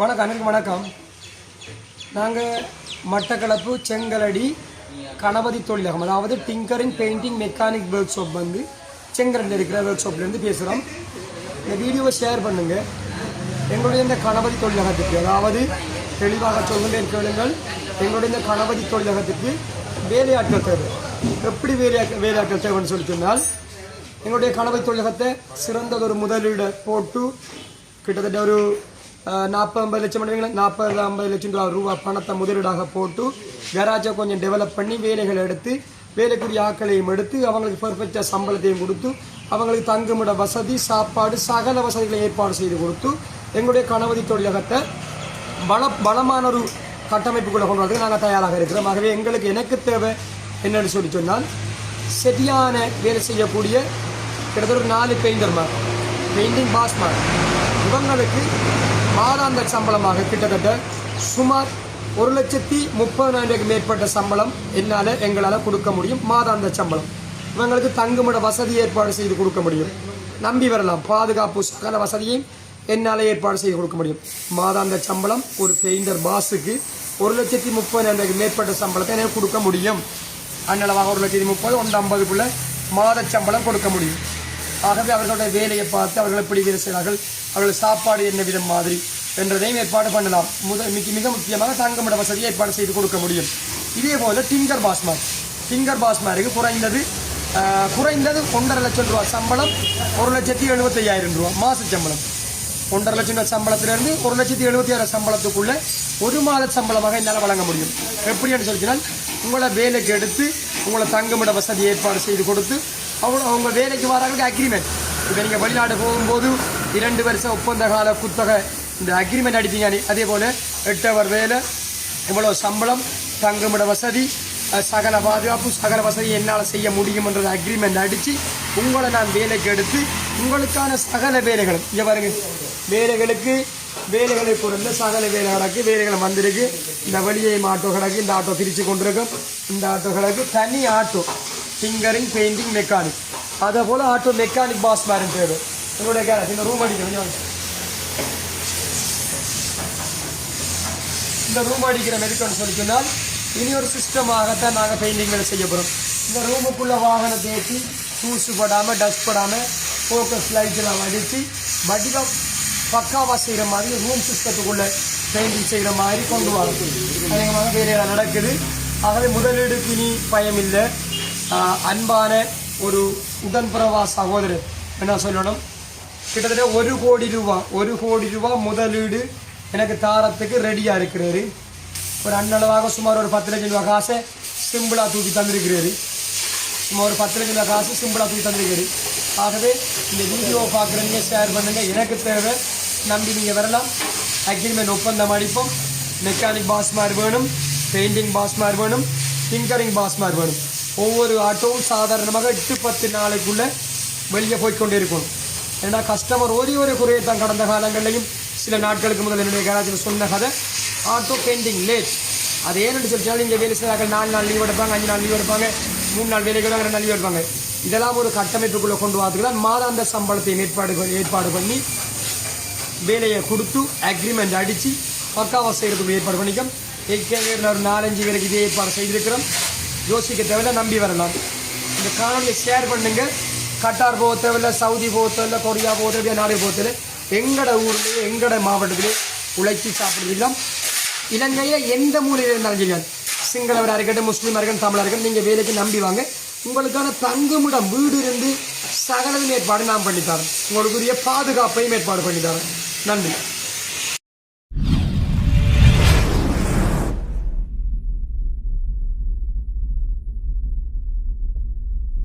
வணக்கம் அனைவருக்கும் வணக்கம். நாங்கள் மட்டக்களப்பு செங்கலடி கணபதி தொழிலகம் அதாவது tinkering painting mechanic workshop வந்து செங்கலடியில் இருக்கிற ஒர்க் ஷாப்லேருந்து பேசுகிறோம் இந்த வீடியோவை ஷேர் பண்ணுங்கள் எங்களுடைய இந்த கணபதி தொழிலகத்துக்கு அதாவது தெளிவாக சொல்லுங்கள் கேளுங்கள் எங்களுடைய இந்த கணபதி தொழிலகத்துக்கு வேலையாட்கள் தேவை. எப்படி வேலையாட்கள் வேலையாட்கள் தேவைன்னு சொல்லி சொன்னால் எங்களுடைய கணபதி தொழிலகத்தை சிறந்ததொரு முதலீடு போட்டு கிட்டத்தட்ட ஒரு நாற்பது ஐம்பது லட்சம் பண்ணுவீங்களா நாற்பது ஐம்பது லட்சம் ரூபா ரூபா பணத்தை முதலீடாக போட்டு கராஜை கொஞ்சம் டெவலப் பண்ணி வேலைகளை எடுத்து வேலைக்குரிய ஆக்களையும் எடுத்து அவங்களுக்கு பெர்ஃபெக்டாக சம்பளத்தையும் கொடுத்து அவங்களுக்கு தங்குமிட வசதி சாப்பாடு சகல வசதிகளை ஏற்பாடு செய்து கொடுத்து எங்களுடைய கணவதி தொழிலகத்தை பல பலமான ஒரு கட்டமைப்புக்குள்ளே கொண்டு வரதுக்கு நாங்கள் தயாராக இருக்கிறோம். ஆகவே எங்களுக்கு எனக்கு தேவை என்னன்னு சொல்லி சொன்னால் சரியான வேலை செய்யக்கூடிய கிட்டத்தட்ட ஒரு நாலு பெயிண்டர் பெயிண்டிங் பாஸ் இவங்களுக்கு மாதாந்த சம்பளமாக கிட்டத்தட்ட சுமார் ஒரு லட்சத்தி முப்பதாயிரம் மேற்பட்ட சம்பளம் என்னால் எங்களால் கொடுக்க முடியும். மாதாந்த சம்பளம். இவங்களுக்கு தங்குமிட வசதி ஏற்பாடு செய்து கொடுக்க முடியும். நம்பி வரலாம். பாதுகாப்பு சகல வசதியும் என்னால் ஏற்பாடு செய்து கொடுக்க முடியும். மாதாந்த சம்பளம் ஒரு பெயிண்டர் பாஸுக்கு ஒரு லட்சத்தி முப்பதாயிரம் மேற்பட்ட சம்பளத்தை எனக்கு கொடுக்க முடியும். அன்னளவாக ஒரு லட்சத்தி முப்பது ஒன்று ஐம்பதுக்குள்ளே மாத சம்பளம் கொடுக்க முடியும். ஆகவே அவர்களுடைய வேலையை பார்த்து அவர்களை பிடிக்கிற வேலை செய்கிறார்கள் அவர்கள் சாப்பாடு என்ன விதம் மாதிரி என்றதையும் ஏற்பாடு பண்ணலாம். முத மிக மிக முக்கியமாக தங்கமிட வசதியை ஏற்பாடு செய்து கொடுக்க முடியும். இதே போல் டிங்கர் பாஸ்மார் டிங்கர் பாஸ்மாருக்கு குறைந்தது குறைந்தது ஒன்றரை லட்சம் ரூபா சம்பளம் ஒரு லட்சத்தி எழுபத்தையாயிரம் ரூபா மாத சம்பளம். ஒன்றரை லட்சம் ரூபா சம்பளத்திலிருந்து ஒரு லட்சத்தி எழுபத்தி ஆறு சம்பளத்துக்குள்ளே ஒரு மாத சம்பளமாக என்னால் வழங்க முடியும். எப்படின்னு சொல்லினால் உங்களை வேலைக்கு எடுத்து உங்களை தங்குமிட வசதி ஏற்பாடு செய்து கொடுத்து அவங்க அவங்க வேலைக்கு வராங்களுக்கு அக்ரிமெண்ட் இப்போ நீங்கள் வெளிநாடு போகும்போது இரண்டு வருஷம் ஒப்பந்த கால குத்தகை. இந்த அக்ரிமெண்ட் அடிப்பீங்க அதே போல் எட்டு அவர் வேலை இவ்வளோ சம்பளம் தங்குமிட வசதி சகல பாதுகாப்பு சகல வசதி என்னால் செய்ய முடியும்ன்றது அக்ரிமெண்ட் அடித்து உங்களை நான் வேலைக்கு எடுத்து உங்களுக்கான சகல வேலைகளும் இங்கே பாருங்க. வேலைகளுக்கு வேலைகளை பொருந்த சகல வேலை கிடக்கு வேலைகளை வந்திருக்கு. இந்த வெளியே ஆட்டோ கிடக்கு இந்த ஆட்டோ பிரித்து கொண்டிருக்கும். இந்த ஆட்டோ கிடக்கு தனி ஆட்டோ. ஃபிங்கரிங் பெயிண்டிங் மெக்கானிக் அதே போல் ஆட்டோ மெக்கானிக் பாஸ் மாதிரி தேவை. உங்களுடைய கேரஸ் இந்த ரூம் அடிக்க கொஞ்சம் இந்த ரூம் அடிக்கிற மெடிக்கல்னு சொல்லி சொன்னால் இனி ஒரு சிஸ்டமாகத்தான் நாங்கள் பெயிண்டிங் வேலை செய்ய போகிறோம் இந்த ரூமுக்குள்ளே வாகனத்தை ஏற்றி தூசு படாமல் டஸ்ட் படாமல் ஃபோக்கஸ் லைட்லாம் அடித்து வடிவம் பக்காவாக செய்கிற மாதிரி ரூம் சிஸ்டத்துக்குள்ளே பெயிண்டிங் செய்கிற மாதிரி கொண்டு வரோம் அதிகமாக வேலைகள் நடக்குது. ஆகவே முதலீடுக்கு இனி பயம் இல்லை. அன்பான ஒரு உடன்புறவா சகோதரர் என்ன சொல்லணும்? கிட்டத்தட்ட ஒரு கோடி ரூபா ஒரு கோடி ரூபா முதலீடு எனக்கு தாரத்துக்கு ரெடியாக இருக்கிறாரு. ஒரு அண்ணளவாக சுமார் ஒரு பத்து லட்சம் ரூபா காசை சிம்பிளாக தூக்கி தந்திருக்கிறாரு. சுமார் ஒரு பத்து லட்சம் ரூபா காசு சிம்பிளாக தூக்கி தந்திருக்காரு ஆகவே இந்த வீடியோவை பார்க்குறீங்க ஷேர் பண்ணுங்கள் எனக்கு தேவை நம்பி நீங்கள் வரலாம். அக்ரிமெண்ட் ஒப்பந்தம் அடிப்போம். மெக்கானிக் பாஸ் மாதிரி வேணும். பெயிண்டிங் பாஸ் மாதிரி வேணும். டிங்கரிங் பாஸ் மாதிரி வேணும். ஒவ்வொரு ஆட்டோவும் சாதாரணமாக எட்டு பத்து நாளைக்குள்ளே வெளியே போய்க்கொண்டே இருக்கணும். ஏன்னா கஸ்டமர் ஒரே ஒரு குறையை தான் கடந்த காலங்கள்லையும் சில நாட்களுக்கு முதல் என்னுடைய கேராஜில் சொன்ன கதை. ஆட்டோ பெயிண்டிங் லேட் அது ஏன்னு சொல்லிச்சாலும் இங்கே வேலை செய்கிறார்கள் நாலு நாள் லீவ் எடுப்பாங்க அஞ்சு நாள் லீவ் எடுப்பாங்க மூணு நாள் வேலைக்கு ரெண்டு நாள் லீவ் எடுப்பாங்க. இதெல்லாம் ஒரு கட்டமைப்புக்குள்ளே கொண்டு வரதுக்கு தான் மாதாந்த சம்பளத்தை ஏற்பாடு ஏற்பாடு பண்ணி வேலையை கொடுத்து அக்ரிமெண்ட் அடித்து பக்காவாக செய்கிறதுக்கு ஏற்பாடு பண்ணிக்கோம் ஏற்கனவே ஒரு நாலஞ்சு பேருக்கு இதே ஏற்பாடு செய்திருக்கிறோம். யோசிக்க தேவையில்ல நம்பி வரலாம். இந்த காணொலியை ஷேர் பண்ணுங்கள் கட்டார் போக தேவையில்லை சவுதி போக தேவையில்லை கொரியா போக தேவையில்லை நாடு போக தேவையில்லை எங்கட ஊர்லேயே எங்கட மாவட்டத்திலே உழைச்சி சாப்பிடுவீங்களா இலங்கையில் எந்த மூலையில் இருந்தாலும் சரி சிங்களவராக இருக்கட்டும் முஸ்லீமாக இருக்கட்டும் தமிழாக இருக்கட்டும் நீங்கள் வேலைக்கு நம்பி வாங்க. உங்களுக்கான தங்குமிடம் வீடு இருந்து சகலதும் ஏற்பாடு நாம் பண்ணித்தரோம் உங்களுக்குரிய பாதுகாப்பையும் ஏற்பாடு பண்ணித்தரோம் நன்றி.